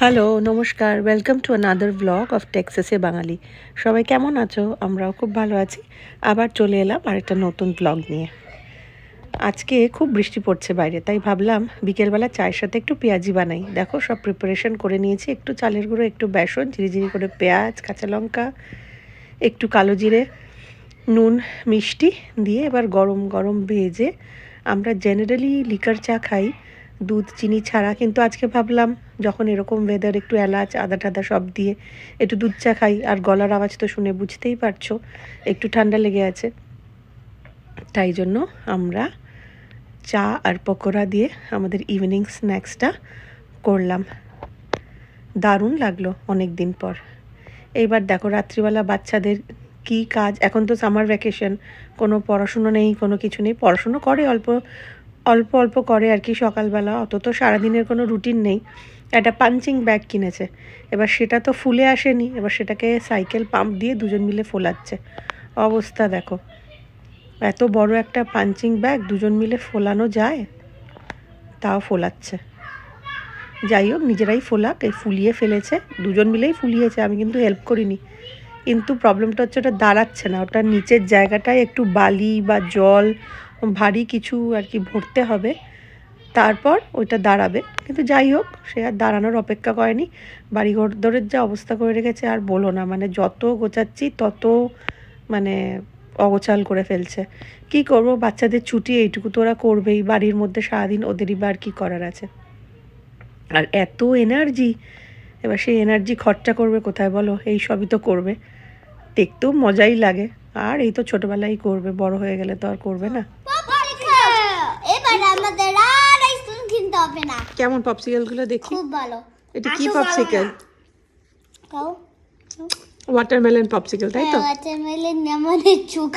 Hello, নমস্কার। Welcome to another blog of টেক্সাসে বাঙালি। সবাই কেমন আছো? আমরাও খুব ভালো আছি। আবার চলে এলাম আরেকটা নতুন ব্লগ নিয়ে। আজকে খুব বৃষ্টি পড়ছে বাইরে, তাই ভাবলাম বিকেলবেলা চায়ের সাথে একটু পেঁয়াজি বানাই। দেখো, সব প্রিপারেশন করে নিয়েছি। একটু চালের গুঁড়ো, একটু বেসন, ঝিরিঝিরি করে পেঁয়াজ, কাঁচা লঙ্কা, একটু কালো জিরে, নুন, মিষ্টি দিয়ে এবার গরম গরম ভেজে আমরা জেনারেলি লিকার চা খাই। দুধ, চিনি ছাড়া। কিন্তু আজকে ভাবলাম, যখন এরকম ওয়েদার একটু এলাচ আদা টাদা সব দিয়ে একটু দুধ চা খাই। আর গলার আওয়াজ তো শুনে বুঝতেই পারছ, একটু ঠান্ডা লেগে আছে। তাই জন্য আমরা চা আর পকোড়া দিয়ে আমাদের ইভিনিং স্ন্যাক্সটা করলাম। দারুণ লাগল অনেক দিন পর। এইবার দেখো, রাত্রিবেলা বাচ্চাদের কি কাজ? এখন তো সামার ভ্যাকেশন কোনো পড়াশুনো নেই, কোনো কিছু নেই। পড়াশুনো করে অল্প অল্প অল্প করে আর কি সকালবেলা, অত তো সারাদিনের কোনো রুটিন নেই। একটা পাঞ্চিং ব্যাগ কিনেছে। এবার সেটা তো ফুলে আসেনি, এবার সেটাকে সাইকেল পাম্প দিয়ে দুজন মিলে ফোলাচ্ছে। অবস্থা দেখো। এত বড় একটা পাঞ্চিং ব্যাগ দুজন মিলে ফোলানো যায়? তাও ফোলাচ্ছে। যাই হোক, নিজেরাই ফোলাক, এই ফুলিয়ে ফেলেছে। দুজন মিলেই ফুলিয়েছে, আমি কিন্তু হেল্প করিনি। কিন্তু প্রবলেমটা হচ্ছে ওটা দাঁড়াচ্ছে না ওটার নিচের জায়গাটায় একটু বালি বা জল ভারী কিছু আর কি ভরতে হবে। তারপর ওইটা দাঁড়াবে। কিন্তু যাই হোক, সে আর দাঁড়ানোর অপেক্ষা করেনি। বাড়িঘর দরের যা অবস্থা করে রেখেছে আর বলো না মানে যত গোছাচ্ছি তত মানে অগোছাল করে ফেলছে। কি করব, বাচ্চাদের ছুটি এইটুকু তো ওরা করবেই, বাড়ির মধ্যে সারাদিন ওদেরই বা আর কী করার আছে। আর এত এনার্জি, এবার সেই এনার্জি খরচা করবে কোথায় বলো? এই সবই তো করবে। দেখতেও মজাই লাগে। আর এই তো ছোটবেলায় করবে বড় হয়ে গেলে তো আর করবে না। এবার আমাদের আর আইসক্রিম কিনতে হবে না। কেমন পপসিকেলগুলো দেখি? খুব ভালো। এটা কি পপসিকেল। খাও ওয়াটারমেলন পপসিকেল তাই তো? ওয়াটারমেলন আমাদের চোখ।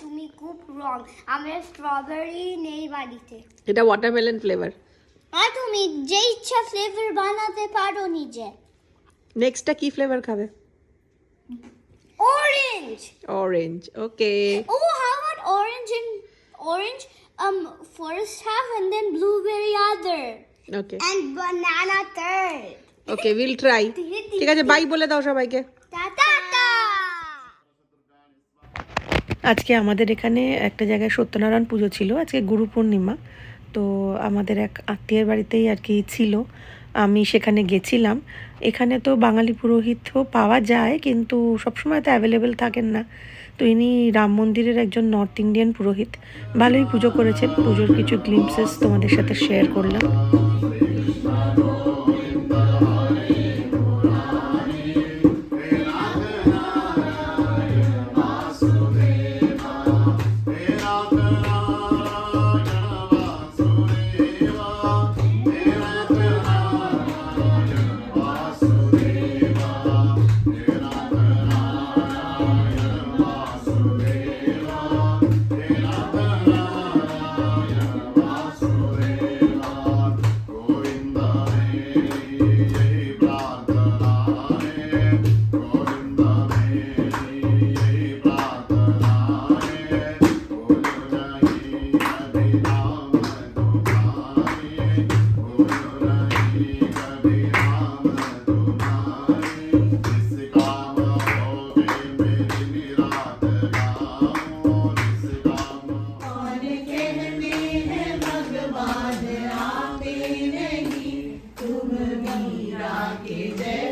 তুমি খুব রং আমরা স্ট্রবেরি নেই বাড়িতে। এটা ওয়াটারমেলন ফ্লেভার আর তুমি যে ইচ্ছা ফ্লেভার বানাতে পারো নিজে। নেক্সটটা কি ফ্লেভার খাবে? Orange orange okay Oh, how about orange and orange um first half and then blueberry other. Okay and banana third. Okay will try ঠিক আছে বাই বলে দাও সবাইকে। Ta-ta! আজকে আমাদের এখানে একটা জায়গায় সত্যনারায়ণ পুজো ছিল আজকে গুরু পূর্ণিমা তো আমাদের এক আত্মীয়ের বাড়িতেই আর কি ছিল। আমি সেখানে গেছিলাম। এখানে তো বাঙালি পুরোহিতও পাওয়া যায়, কিন্তু সবসময় তো অ্যাভেলেবেল থাকেন না। তো ইনি রাম মন্দিরের একজন নর্থ ইন্ডিয়ান পুরোহিত। ভালোই পুজো করেছেন। পুজোর কিছু গ্লিমসেস তোমাদের সাথে শেয়ার করলাম। मीरा की जय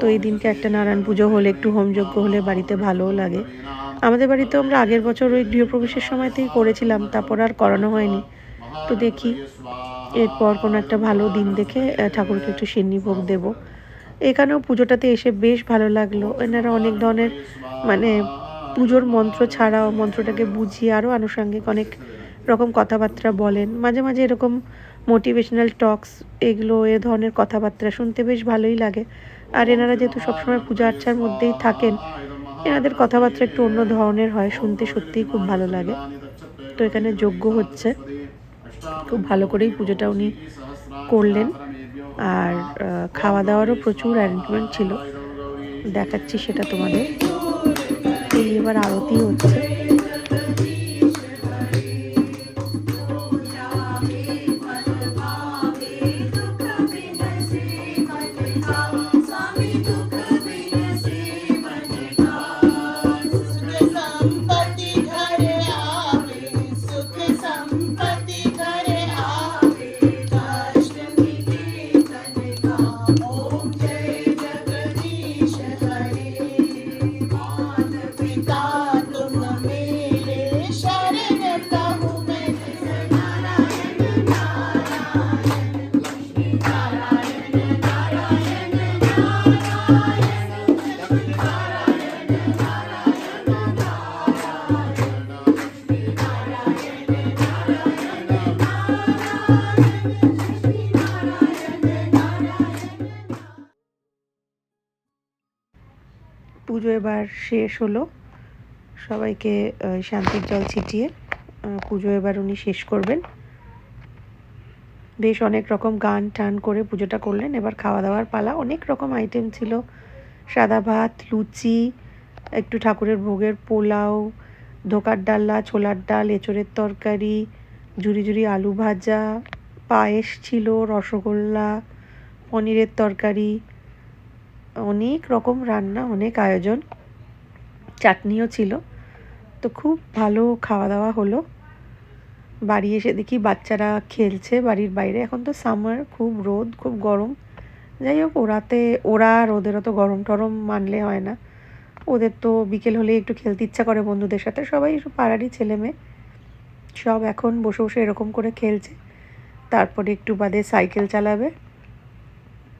তো এই দিনকে একটা নারায়ণ পুজো হলে, একটু হোমযজ্ঞ হলে বাড়িতে ভালোও লাগে। আমাদের বাড়িতেও আমরা আগের বছর ওই গৃহপ্রবেশের সময়তেই করেছিলাম, তারপর আর করানো হয়নি। তো দেখি, এরপর কোনো একটা ভালো দিন দেখে ঠাকুরকে একটু সিন্নি ভোগ দেবো। এখানেও পুজোটাতে এসে বেশ ভালো লাগল। এনারা অনেক ধরনের মানে পুজোর মন্ত্র ছাড়াও, মন্ত্রটাকে বুঝিয়ে আরও আনুষঙ্গিক অনেক রকম কথাবার্তা বলেন। মাঝে মাঝে এরকম মোটিভেশনাল টকস এগুলো, এ ধরনের কথাবার্তা শুনতে বেশ ভালোই লাগে। আর এনারা যেহেতু সবসময় পূজা আর্চার মধ্যেই থাকেন, এনাদের কথাবার্তা একটু অন্য ধরনের হয়, শুনতে সত্যিই খুব ভালো লাগে। তো এখানে যজ্ঞ হচ্ছে। খুব ভালো করেই পুজোটা উনি করলেন। আর খাওয়া দাওয়ারও প্রচুর অ্যারেঞ্জমেন্ট ছিল। দেখাচ্ছি সেটা তোমাদের। এই এবার আরতি হচ্ছে। পুজো এবার শেষ হলো। সবাইকে শান্তির জল ছিটিয়ে পুজো এবার উনি শেষ করবেন। বেশ অনেক রকম গান টান করে পুজোটা করলেন। এবার খাওয়া দাওয়ার পালা। অনেক রকম আইটেম ছিল। সাদা ভাত, লুচি, একটু ঠাকুরের ভোগের পোলাও, ধোকার ডাল্লা, ছোলার ডাল, এঁচড়ের তরকারি, ঝুরি ঝুরি আলু ভাজা, পায়েস ছিল, রসগোল্লা, পনিরের তরকারি অনেক রকম রান্না, অনেক আয়োজন। চাটনিও ছিল। তো খুব ভালো খাওয়া দাওয়া হলো। বাড়ি এসে দেখি বাচ্চারা খেলছে বাড়ির বাইরে। এখন তো সামার খুব রোদ, খুব গরম। যাই হোক, ওরাতে, ওরা আর ওদের অত গরম টরম মানলে হয় না। ওদের তো বিকেল হলে একটু খেলতে ইচ্ছা করে বন্ধুদের সাথে। সবাই পাড়ারই ছেলে মেয়ে। সব এখন বসে বসে এরকম করে খেলছে। তারপরে একটু বাদে সাইকেল চালাবে।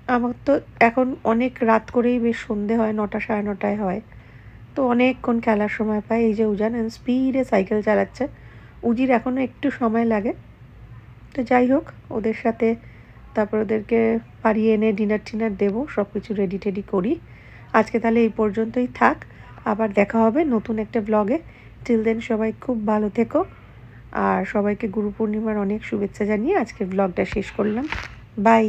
আমার তো এখন অনেক রাত করেই বেশ সন্ধে হয়, নটা সাড়ে নটায় হয়। তো অনেকক্ষণ খেলার সময় পায়। এই যে উজান স্পিডে সাইকেল চালাচ্ছে। উজির এখনও একটু সময় লাগে। তো যাই হোক, ওদের সাথে তারপর ওদেরকে পাড়িয়ে এনে ডিনার টিনার দেবো সব কিছু রেডি টেডি করি। আজকে তাহলে এই পর্যন্তই থাক। আবার দেখা হবে নতুন একটা ব্লগে টিল দেন সবাই খুব ভালো থেকো। আর সবাইকে গুরু পূর্ণিমার অনেক শুভেচ্ছা জানিয়ে আজকের ব্লগটা শেষ করলাম। বাই